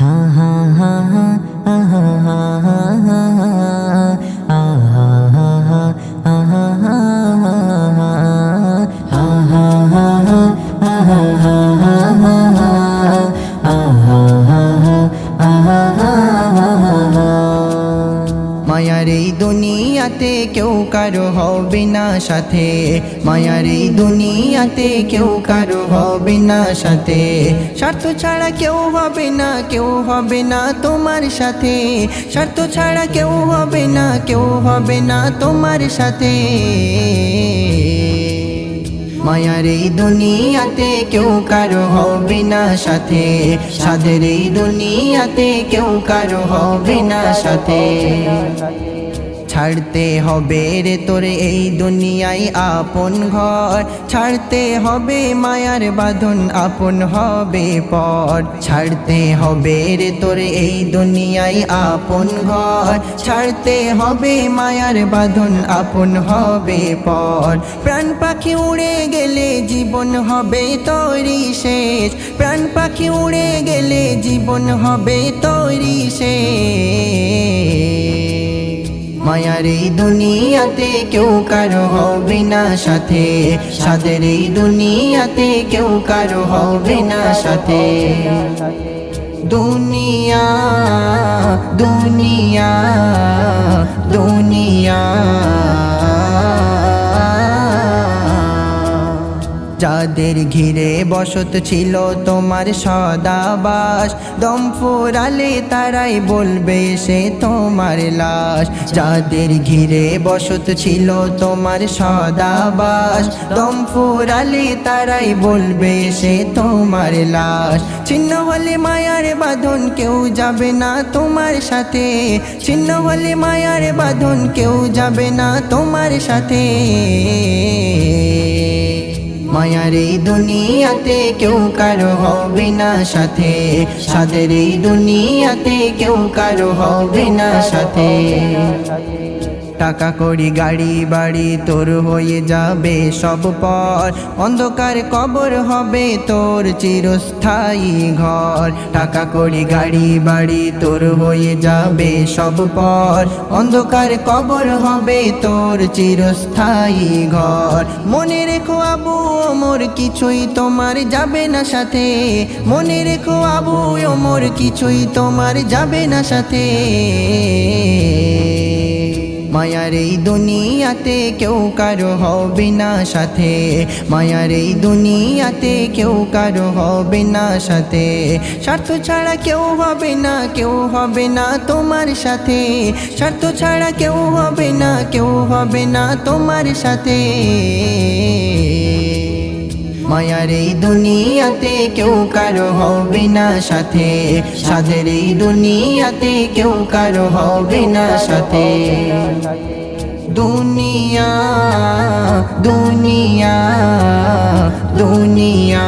হা হা হা হা দুনিয়াতে কেউ কারও হবে না সাথে। মায়ার এই দুনিয়াতে কেউ কারও হবে না সাথে। স্বার্থ ছাড়া কেউ হবে না, কেউ হবে না তোমার সাথে। স্বার্থ ছাড়া কেউ হবে না, কেউ হবে না তোমার সাথে। মায়ার এই দুনিয়াতে কেউ কারও হবে না সাথে। সাদের এই দুনিয়াতে কেউ কারও হবে না সাথে। ছাড়তে হবে রে তোর এই দুনিয়ায় আপন ঘর। ছাড়তে হবে মায়ার বাঁধন, আপন হবে পর ছাড়তে হবে রে তোর এই দুনিয়ায় আপন ঘর। ছাড়তে হবে মায়ার বাঁধন, আপন হবে পর প্রাণ পাখি উড়ে গেলে জীবন হবে তৈরি শেষ। প্রাণ পাখি উড়ে গেলে জীবন হবে তৈরি শেষ। মায়ার এই দুনিয়াতে কেউ কারও হবে না সাথে। সাদের এই দুনিয়াতে কেউ কারও হবে না সাথে। দুনিয়া দুনিয়া দুনিয়া। যাদের ঘিরে বসত ছিল তোমার সদাবাস, দম ফোরালে তারাই বলবে সে তোমার লাশ। যাদের ঘিরে বসত ছিল তোমার সদাবাস, দম ফোরালে তারাই বলবে সে তোমার লাশ। ছিন্ন হলে মায়ার বাঁধন কেউ যাবে না তোমার সাথে। ছিন্ন হলে মায়ার বাঁধন কেউ যাবে না তোমার সাথে। মায়ার এই দুনিয়াতে কেউ কারও হবে না সাথে। সাদের এই দুনিয়াতে কেউ কারও হবে না সাথে। টাকা করি গাড়ি, বাড়ি তোর হয়ে যাবে সব পর। অন্ধকার কবর হবে তোর চিরস্থায়ী ঘর। টাকা করি গাড়ি, বাড়ি তোর হয়ে যাবে সব পর। অন্ধকার কবর হবে তোর চিরস্থায়ী ঘর। মনে রেখো আবু ওমর, কিছুই তোমার যাবে না সাথে। মনে রেখো আবু ওমর, কিছুই তোমার যাবে না সাথে। মায়ার এই দুনিয়াতে কেউ কারও হবে না সাথে। মায়ার এই দুনিয়াতে কেউ কারও হবে না সাথে। স্বার্থ ছাড়া কেউ হবে না, কেউ হবে না তোমার সাথে। স্বার্থ ছাড়া কেউ হবে না, কেউ হবে না তোমার সাথে। মায়ার এই দুনিয়াতে কেউ কারও হবে না সাথে। সাধের এই দুনিয়াতে কেউ কারও হবে না সাথে। দুনিয়া দুনিয়া দুনিয়া।